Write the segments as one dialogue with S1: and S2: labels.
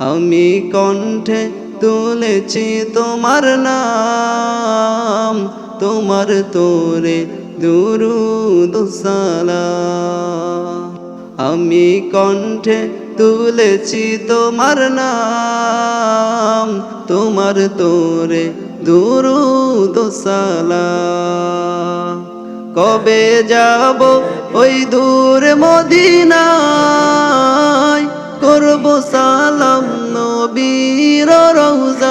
S1: আমি কণ্ঠে তুলেছি তোমার নাম, তোমার তোরে দুরুদ সালাম। আমি কণ্ঠে তুলেছি তোমার নাম, তোমার তোরে দুরুদ সালাম। কবে যাব ওই দূর মদিনায়? করব সালাম নবীর রওজায়।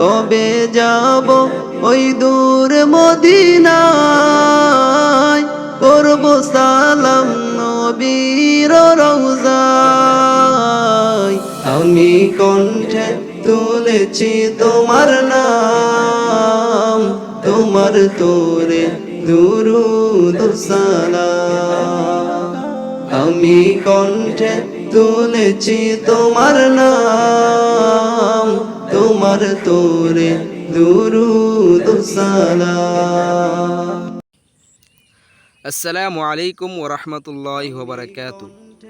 S1: কবে যাব ওই দূর মদিনায়? করব সালাম নবীর রওজায়। আমি কণ্ঠে তুলেছি তোমার নাম, তোমার তোরে দুরুদ সালাম। আমি কণ্ঠে তুলেছি তোমার নাম, তোমার তোরে সালাম।
S2: আসসালামু আলাইকুম ওরহমতুল্লাহ ওবরাকাতু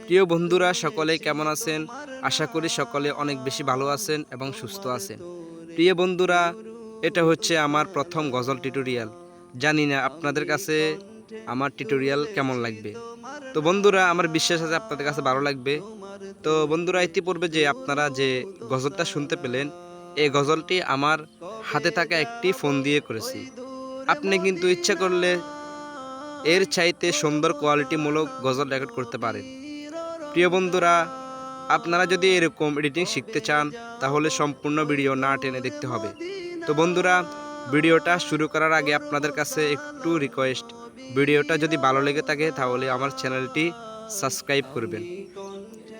S2: প্রিয় বন্ধুরা, সকলে কেমন আছেন? আশা করি সকলে অনেক বেশি ভালো আছেন এবং সুস্থ আছেন। প্রিয় বন্ধুরা, এটা হচ্ছে আমার প্রথম গজল টিউটোরিয়াল জানি না আপনাদের কাছে আমার টিউটোরিয়াল কেমন লাগবে? তো বন্ধুরা, আমার বিশ্বাস আছে আপনাদের কাছে ভালো লাগবে। তো বন্ধুরা, ইতিপূর্বে যে আপনারা যে গজলটা শুনতে পেলেন এই গজলটি আমার হাতে থাকা একটি ফোন দিয়ে করেছি। আপনি কিন্তু ইচ্ছা করলে এর চাইতে সুন্দর কোয়ালিটিমূলক গজল রেকর্ড করতে পারেন। প্রিয় বন্ধুরা, আপনারা যদি এরকম এডিটিং শিখতে চান, তাহলে সম্পূর্ণ ভিডিও না টেনে দেখতে হবে। তো বন্ধুরা ভিডিওটা শুরু করার আগে আপনাদের কাছে একটু রিকোয়েস্ট ভিডিওটা যদি ভালো লেগে থাকে, তাহলে আমার চ্যানেলটি সাবস্ক্রাইব করবেন।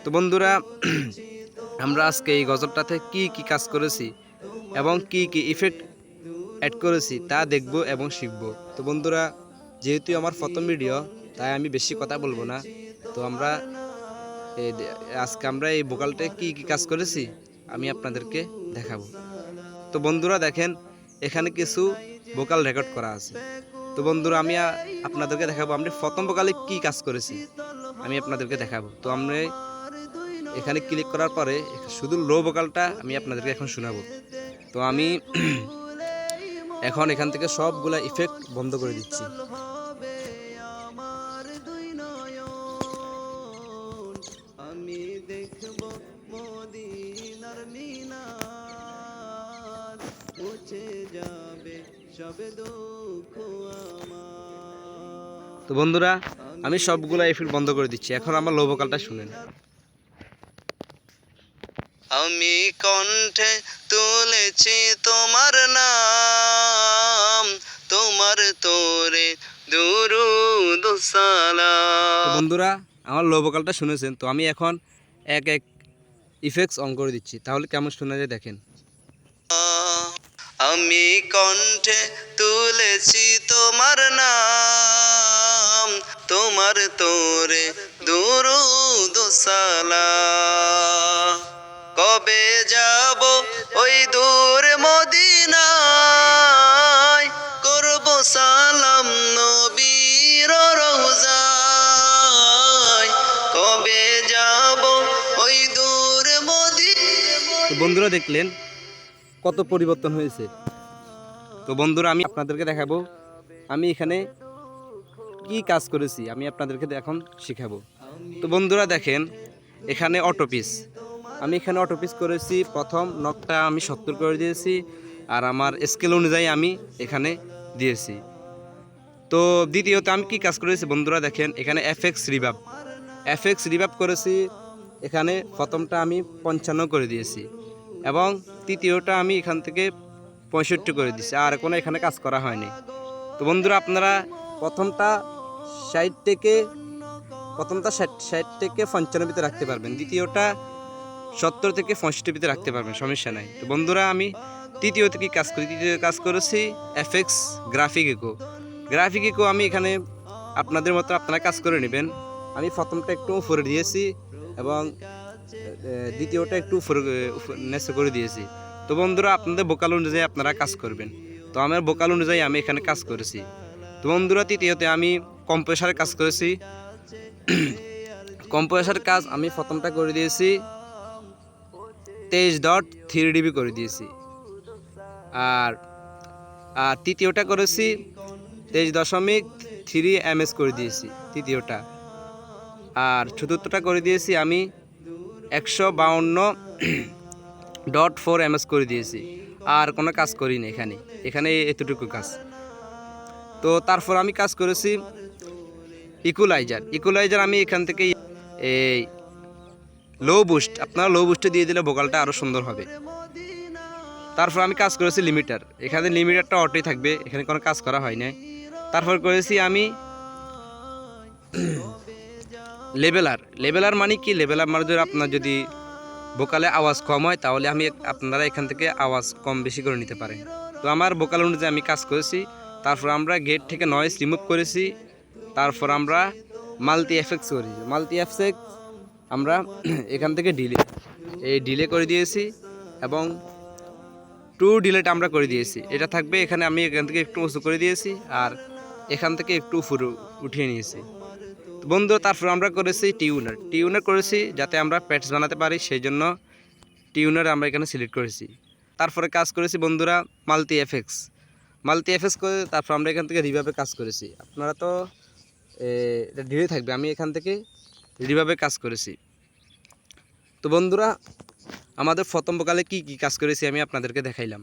S2: তো বন্ধুরা, আমরা আজকে এই গজলটাতে কি কি কাজ করেছি এবং কি কি ইফেক্ট অ্যাড করেছি তা দেখব এবং শিখব। তো বন্ধুরা, যেহেতু আমার প্রথম ভিডিও তাই আমি বেশি কথা বলব না। তো আমরা আজকে আমরা এই বোকালটায় কি কি কাজ করেছি, আমি আপনাদেরকে দেখাবো। তো বন্ধুরা, দেখেন, এখানে কিছু ভোকাল রেকর্ড করা আছে। তো বন্ধুরা, আমি আপনাদেরকে দেখাবো আমরা প্রথম ভোকালে কি কাজ করেছি। আমি আপনাদেরকে দেখাবো। তো আমরা এখানে ক্লিক করার পরে শুধু লো ভোকালটা আমি আপনাদেরকে এখন শোনাবো। তো আমি এখন এখান থেকে সবগুলা ইফেক্ট বন্ধ করে দিচ্ছি।
S1: আমি দেখব
S2: তো বন্ধুরা আমি সবগুলা ইফেক্ট বন্ধ করে দিচ্ছি। এখন আমার লো ভোকালটা শুনেন।
S1: আমি কণ্ঠে তুলেছি তোমার নাম তোমার তোরে
S2: বন্ধুরা আমার লো ভোকালটা শুনেছেন তো আমি এখন এক এক ইফেক্টস অন করে দিচ্ছি। তাহলে কেমন শোনা যায় দেখেন।
S1: আমি কণ্ঠে তুলেছি তোমার নাম, তোমার তোরে দুরুদ সালাম। কবে যাব ওই দূর মদিনায়? করব সালাম নবীর রওজায়। কবে যাব ওই দূর মদিনায়?
S2: বন্ধুরা দেখলেন কত পরিবর্তন হয়েছে? তো বন্ধুরা, আমি আপনাদেরকে দেখাবো, আমি এখানে কি কাজ করেছি, আমি আপনাদেরকে এখন শিখাবো। তো বন্ধুরা, দেখেন, এখানে অটোপিস আমি এখানে অটোপিস করেছি, প্রথম নখটা আমি সত্তর করে দিয়েছি, আর আমার স্কেল অনুযায়ী আমি এখানে দিয়েছি। তো দ্বিতীয়ত, আমি কি কাজ করেছি, বন্ধুরা, দেখেন, এখানে এফএক্স রিভাব এফএক্স রিভাব করেছি, এখানে প্রথমটা আমি পঞ্চান্ন করে দিয়েছি, এবং তৃতীয়টা আমি এখান থেকে পঁয়ষট্টি করে দিছি, আর কোনো এখানে কাজ করা হয়নি। তো বন্ধুরা, আপনারা প্রথমটা ষাট থেকে, প্রথমটা ষাট ষাট থেকে পঞ্চানব্বইতে রাখতে পারবেন। দ্বিতীয়টা সত্তর থেকে পঁয়ষট্টিতে রাখতে পারবেন, সমস্যা নাই। তো বন্ধুরা, আমি তৃতীয় কি কাজ করি? তৃতীয় কাজ করেছি FX graphic echo. Graphic echo আমি এখানে আপনাদের মতো আপনারা কাজ করে নেবেন। আমি প্রথমটা একটু উপরে দিয়েছি এবং দ্বিতীয়টা একটু নেচে করে দিয়েছি। তো বন্ধুরা, আপনাদের বোকাল অনুযায়ী আপনারা কাজ করবেন। তো আমার বোকাল অনুযায়ী আমি এখানে কাজ করেছি। তো বন্ধুরা, তৃতীয়তে আমি কম্প্রেসারে কাজ করেছি। কম্পোজার কাজ আমি প্রথমটা করে দিয়েছি। তেইশ ডট থ্রি ডিবি করে দিয়েছি। আর আর তৃতীয়টা করেছি, তেইশ দশমিক থ্রি এম করে দিয়েছি, তৃতীয়টা। আর চতুর্থটা করে দিয়েছি আমি একশো বাউন্ন ডট ফোর এম এস করে দিয়েছি। আর কোনো কাজ করিনি এখানে। এখানে এতটুকু কাজ। তো তারপর আমি কাজ করেছি ইকুলাইজার ইকুলাইজার আমি এখান থেকে এই লো বুস্ট আপনারা লো বুস্টে দিয়ে দিলে ভোকালটা আরও সুন্দর হবে। তারপর আমি কাজ করেছি লিমিটার এখানে লিমিটারটা অটোই থাকবে, এখানে কোনো কাজ করা হয় না তারপর করেছি আমি লেভেলার লেভেলার মানে কি? লেভেলার মানে যদি আপনার যদি ভোকালে আওয়াজ কম হয়, তাহলে আমি আপনারা এখান থেকে আওয়াজ কম বেশি করে নিতে পারেন। তো আমার ভোকাল অনুযায়ী আমি কাজ করেছি, তারপর আমরা গেট থেকে নয়েস রিমুভ করেছি, তারপর আমরা মাল্টি এফেক্টস করেছি মাল্টি এফেক্ট আমরা এখান থেকে ডিলে এই ডিলে করে দিয়েছি এবং টু ডিলেট আমরা করে দিয়েছি। এটা থাকবে এখানে আমি এখান থেকে একটু উঁচু করে দিয়েছি আর এখান থেকে একটু উপরে উঠিয়ে নিয়েছি। বন্ধু, তারপর আমরা করেছি টিউনার। টিউনার করেছি যাতে আমরা প্যাটস বানাতে পারি সেই জন্য টিউনার আমরা এখানে সিলেক্ট করেছি। তারপরে কাজ করেছি বন্ধুরা মাল্টি এফেক্টস মাল্টি এফেক্স করে তারপর আমরা এখান থেকে রিভাবে কাজ করেছি। আপনারা তো এটা ডিলে থাকবে, আমি এখান থেকে রিভাবে কাজ করেছি। তো বন্ধুরা, আমাদের প্রথম বকালে কি কি কাজ করেছি আমি আপনাদেরকে দেখাইলাম।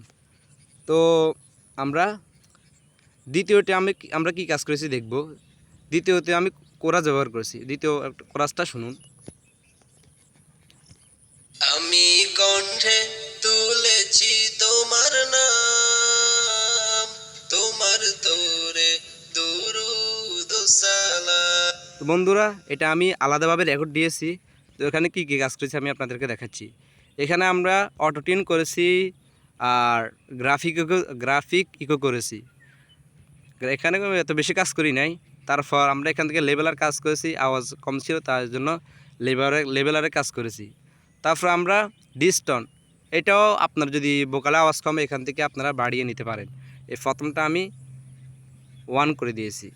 S2: তো আমরা, দ্বিতীয়তে আমি আমরা কি কাজ করেছি দেখব। দ্বিতীয়তে আমি কোরাস ব্যবহার করেছি। দ্বিতীয় একটা কোরাসটা শুনুন।
S1: আমি কণ্ঠে তুলেছি তোমার নাম তোমার তোরে
S2: তো বন্ধুরা এটা আমি আলাদাভাবে রেকর্ড দিয়েছি। তো এখানে কী কী কাজ করেছি আমি আপনাদেরকে দেখাচ্ছি। এখানে আমরা অটোটিন করেছি আর গ্রাফিক গ্রাফিক ইকো করেছি। এখানে এত বেশি কাজ করি নাই। তারপর আমরা এখান থেকে লেভেলার কাজ করেছি, আওয়াজ কম ছিল, তার জন্য লেভেলারে লেভেলারে কাজ করেছি। তারপর আমরা ডিস্টন এটাও আপনার যদি বোকালে আওয়াজ কমে, এখান থেকে আপনারা বাড়িয়ে নিতে পারেন। এই প্রথমটা আমি ওয়ান করে দিয়েছি।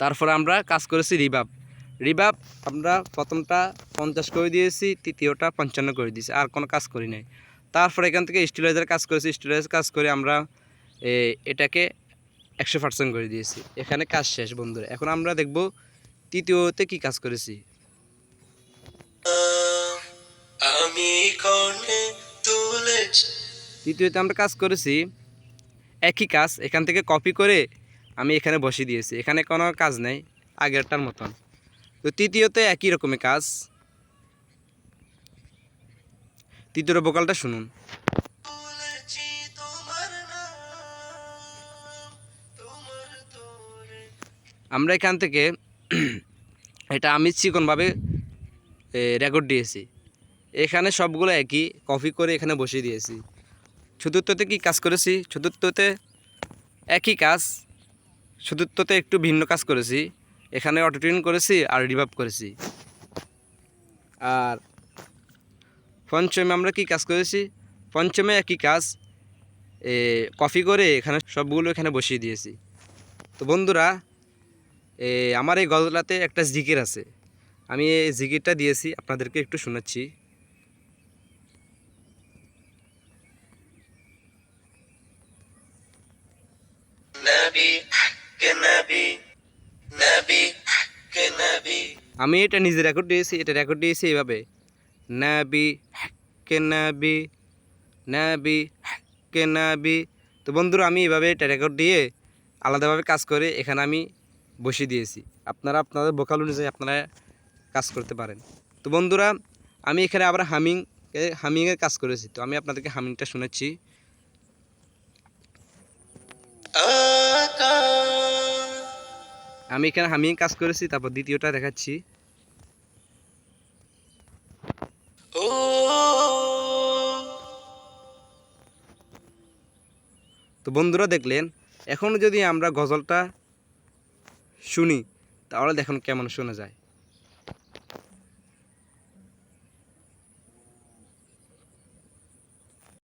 S2: তারপর আমরা কাজ করেছি রিবাব রিবাব আমরা প্রথমটা পঞ্চাশ করে দিয়েছি, তৃতীয়টা পঞ্চান্ন করে দিয়েছি, আর কোনো কাজ করি নাই। তারপর এখান থেকে স্টিলাইজার কাজ করেছি স্টিলাইজার কাজ করে আমরা এটাকে একশো পার্সেন্ট করে দিয়েছি। এখানে কাজ শেষ বন্ধুরা। এখন আমরা দেখব তৃতীয়তে কি কাজ করেছি।
S1: আমি
S2: তৃতীয়তে আমরা কাজ করেছি একই কাজ। এখান থেকে কপি করে আমি এখানে বসিয়ে দিয়েছি। এখানে কোনো কাজ নেই আগেরটার মতন। তো তৃতীয়তে একই রকমের কাজ। তৃতীয় বোকালটা শুনুন। আমরা এখান থেকে এটা আমি চিকনভাবে রেকর্ড দিয়েছি। এখানে সবগুলো একই কপি করে এখানে বসিয়ে দিয়েছি। চতুর্থতে কি কাজ করেছি? চতুর্থতে একই কাজ, চতুর্থতে একটু ভিন্ন কাজ করেছি। এখানে অটোটিউন করেছি আর রিভাব করেছি। আর পঞ্চমে আমরা কি কাজ করেছি? পঞ্চমে একই কাজ কপি করে এখানে সবগুলো এখানে বসিয়ে দিয়েছি। তো বন্ধুরা আমার এই গজলাতে একটা জিকির আছে। আমি এই জিকিরটা দিয়েছি আপনাদেরকে একটু শোনাচ্ছি। আমি এটা নিজে রেকর্ড দিয়েছি এটা রেকর্ড দিয়েছি এইভাবে। নাবি কে নাবি নাবি কে নাবি। তো বন্ধুরা আমি এভাবে এটা রেকর্ড দিয়ে আলাদাভাবে কাজ করে এখানে আমি বসিয়ে দিয়েছি। আপনারা আপনাদের বোকাল অনুযায়ী আপনারা কাজ করতে পারেন। তো বন্ধুরা আমি এখানে আবার হামিং হামিংয়ের কাজ করেছি। তো আমি আপনাদেরকে হামিংটা শোনাচ্ছি। আমি এখানে হামিং কাজ করেছি তারপর দ্বিতীয়টা দেখাচ্ছি। তো বন্ধুরা দেখলেন এখন যদি আমরা গজলটা শুনি, তাহলে দেখুন কেমন শোনা যায়।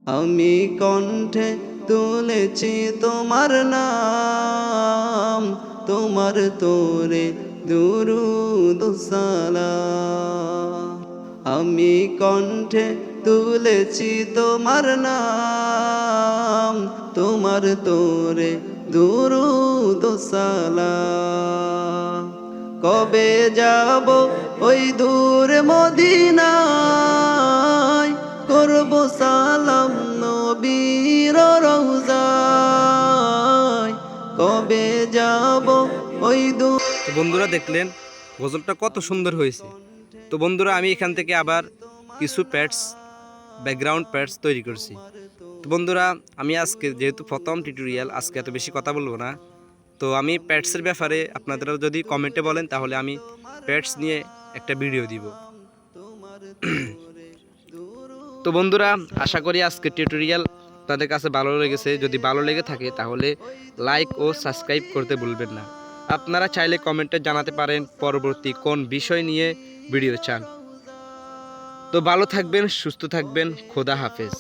S3: আমি কণ্ঠে তুলেছি তোমার নাম, তোমার তোরে
S1: দুরুদ সালাম। আমি কণ্ঠে তুলেছি তোমার নাম, তোমার তোরে দুরুদ সালাম। কবে যাব ওই দূর মদিনায়? করব সালাম নবীর রওজায়। কবে যাব ওই দূর
S2: বন্ধুরা দেখলেন, গজলটা কত সুন্দর হয়েছে। তো বন্ধুরা, আমি এখান থেকে আবার কিছু প্যাডস ব্যাকগ্রাউন্ড প্যাডস তৈরি করছি। তো বন্ধুরা, আমি আজকে যেহেতু প্রথম টিউটোরিয়াল আজকে এত বেশি কথা বলব না। তো আমি প্যাডসের ব্যাপারে আপনারা যদি কমেন্টে বলেন, তাহলে আমি প্যাডস নিয়ে একটা ভিডিও দিব। তো বন্ধুরা, আশা করি আজকে টিউটোরিয়াল তাদের কাছে ভালো লেগেছে। যদি ভালো লেগে থাকে, তাহলে লাইক ও সাবস্ক্রাইব করতে ভুলবেন না। আপনারা চাইলে কমেন্টে জানাতে পারেন পরবর্তী কোন বিষয় নিয়ে ভিডিও চান। তো ভালো থাকবেন, সুস্থ থাকবেন, খোদা হাফেজ।